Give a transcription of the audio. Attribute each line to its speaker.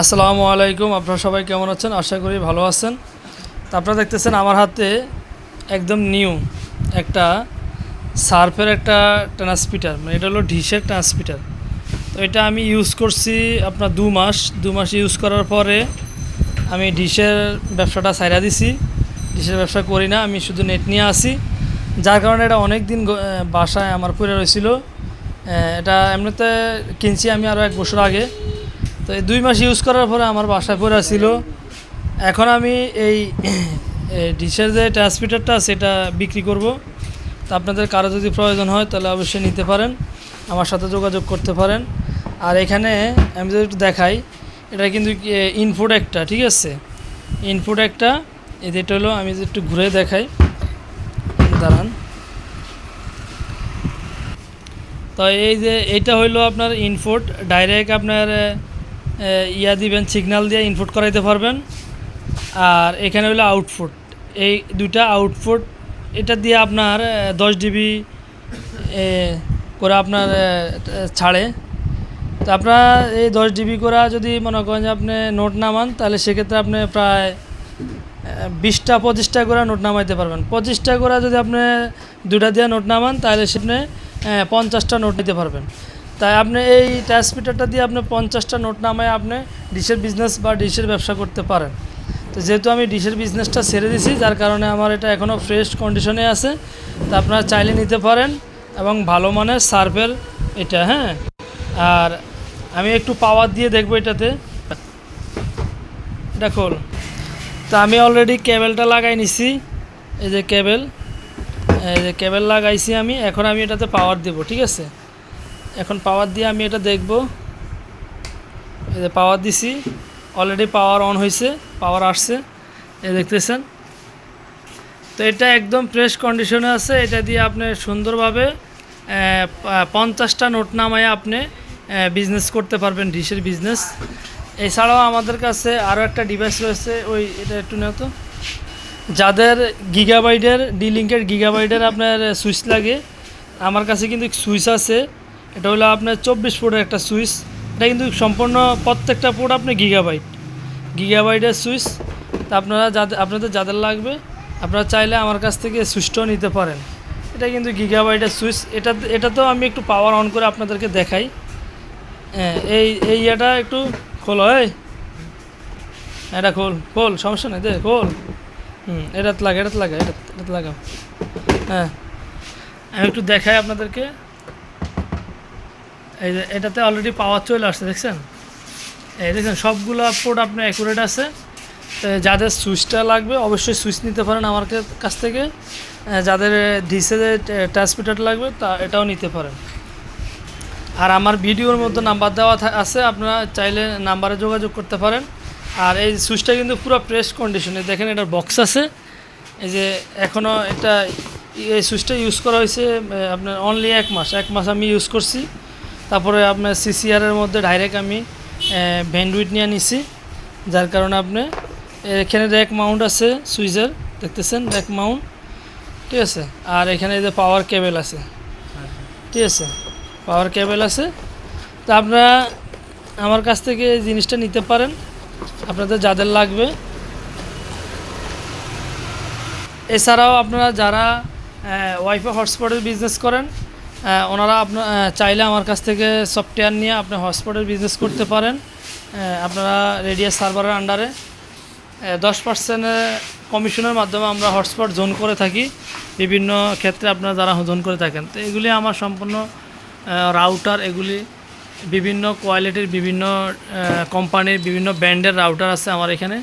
Speaker 1: আসসালামু আলাইকুম, আপনারা সবাই কেমন আছেন? আশা করি ভালো আছেন। তো আপনারা দেখতেছেন আমার হাতে একদম নিউ একটা সার্ফের একটা ট্রান্সমিটার মানে এটা হলো ঢিসের ট্রান্সমিটার। তো এটা আমি ইউজ করছি আপনার দু মাস দু মাস ইউজ করার পরে আমি ডিশের ব্যবসাটা ছাইরা দিছি। ডিশের ব্যবসা করি না, আমি শুধু নেট নিয়ে আসি যার কারণে এটা অনেক দিন বাসায় আমার পড়ে রয়েছিল। এটা এমনিতে কিনছি আমি আরও এক বছর আগে। তো এই দুই মাস ইউজ করার পরে আমার বাসায় পড়ে ছিল এখন আমি এই ডিশের যে ট্রান্সমিটারটা সেটা বিক্রি করব। তো আপনাদের কারও যদি প্রয়োজন হয়, তাহলে অবশ্যই নিতে পারেন। আমার সাথে যোগাযোগ করতে পারেন। আর এখানে আমি যদি একটু দেখাই, এটা কিন্তু ইনপুট একটা, ঠিক আছে? ইনপুট একটা এটা হলো, আমি একটু ঘুরে দেখাই। দাঁড়ান। তো এই যে এইটা হইল আপনার ইনপুট ডাইরেক্ট আপনার ইয়া দিবেন সিগন্যাল দিয়ে ইনপুট করাইতে পারবেন। আর এখানে হলো আউটপুট এই দুইটা আউটপুট এটা দিয়ে আপনার দশ ডিবি করে আপনার ছাড়ে। তো আপনার এই দশ ডিবি করা যদি মনে করেন যে আপনি নোট নামান, তাহলে সেক্ষেত্রে আপনি প্রায় বিশটা, পঁচিশটা করে নোট নামাইতে পারবেন। পঁচিশটা করে যদি আপনি দুটা দিয়ে নোট নামান, তাহলে সেখানে পঞ্চাশটা নোট নিতে পারবেন। তাই আপনি এই ট্রান্সমিটারটা দিয়ে আপনি পঞ্চাশটা নোট নামায় আপনি ডিশের বিজনেস বা ডিশের ব্যবসা করতে পারেন। তো যেহেতু আমি ডিশের বিজনেসটা ছেড়ে দিছি, যার কারণে আমার এটা এখনও ফ্রেশ কন্ডিশনে আছে, তা আপনারা চাইলে নিতে পারেন এবং ভালো মানের সার্ভের এটা হ্যাঁ? আর আমি একটু পাওয়ার দিয়ে দেখব এটাতে। এটা খোল তা আমি অলরেডি কেবেলটা লাগাই নিছি। এই যে কেবেল এই যে কেবেল লাগাইছি আমি, এখন আমি এটাতে পাওয়ার দেব, ঠিক আছে? এখন পাওয়ার দিয়ে আমি এটা দেখব। এই যে পাওয়ার দিছি অলরেডি পাওয়ার অন হয়েছে পাওয়ার আসছে। এই দেখতেছেন। তো এটা একদম ফ্রেশ কন্ডিশনে আছে, এটা দিয়ে আপনি সুন্দরভাবে পঞ্চাশটা নোট নামায় আপনি বিজনেস করতে পারবেন, ডিশের বিজনেস এছাড়াও আমাদের কাছে আরও একটা ডিভাইস রয়েছে, ওই, এটা একটু নেও তো। যাদের গিগাবাইটের ডি লিঙ্কের গিগাবাইটের আপনার সুইচ লাগে, আমার কাছে কিন্তু সুইচ আছে। এটা হলো আপনার চব্বিশ ফুটের একটা সুইচ। এটা কিন্তু সম্পূর্ণ প্রত্যেকটা ফুট আপনি গিগাবাইট গিগাবাইটের সুইচ। তা আপনারা যাদের আপনাদের যাদের লাগবে, আপনারা চাইলে আমার কাছ থেকে সুইচটাও নিতে পারেন। এটা কিন্তু গিগাবাইটের সুইচ। এটা এটা তো আমি একটু পাওয়ার অন করে আপনাদেরকে দেখাই। হ্যাঁ এই এই ইয়েটা একটু খোল হয় এটা খোল খোল, সমস্যা নেই দে, খোল। হুম, এটাতে লাগা এটাতে লাগা এটা এটাতে লাগাও। হ্যাঁ আমি একটু দেখাই আপনাদেরকে। এই যে এটাতে অলরেডি পাওয়ার চলে আসছে, দেখছেন? এই দেখছেন, সবগুলো পোর্ট আপনার অ্যাকুরেট আছে। তো যাদের সুইচটা লাগবে, অবশ্যই সুইচ নিতে পারেন আমার কাছ থেকে। যাদের ডিসে ট্রান্সমিটার লাগবে, তা এটাও নিতে পারেন। আর আমার ভিডিওর মধ্যে নাম্বার দেওয়া আছে, আপনারা চাইলে নাম্বারে যোগাযোগ করতে পারেন। আর এই সুইচটা কিন্তু পুরো প্রেস কন্ডিশনে দেখেন, এটার বক্স আছে। এই যে এখনও এটা এই সুইচটা ইউজ করা হয়েছে আপনার অনলি এক মাস। এক মাস আমি ইউজ করছি। তারপরে আপনার সিসিআরের মধ্যে ডাইরেক্ট আমি ভ্যান্ডউইট নিয়ে নিছি। যার কারণে আপনি, এখানে র্যাক মাউন্ট আছে সুইচের দেখতেছেন? র্যাক মাউন্ট ঠিক আছে? আর এখানে যে পাওয়ার কেবেল আছে। ঠিক আছে? পাওয়ার কেবেল আছে। তো আপনারা আমার কাছ থেকে এই জিনিসটা নিতে পারেন। আপনাদের যাদের লাগবে। এছাড়াও আপনারা যারা ওয়াইফাই হটস্পটের বিজনেস করেন ওনারা আপনার চাইলে আমার কাছ থেকে সফটওয়্যার নিয়ে আপনি হটস্পটের বিজনেস করতে পারেন। আপনারা রেডিয়াস সার্ভারের আন্ডারে দশ পার্সেন্টের কমিশনের মাধ্যমে আমরা হটস্পট জোন করে থাকি। বিভিন্ন ক্ষেত্রে আপনারা যারা জোন করে থাকেন। তো এগুলি আমার সম্পূর্ণ রাউটার এগুলি বিভিন্ন কোয়ালিটির বিভিন্ন কোম্পানির বিভিন্ন ব্র্যান্ডের রাউটার আছে আমার এখানে।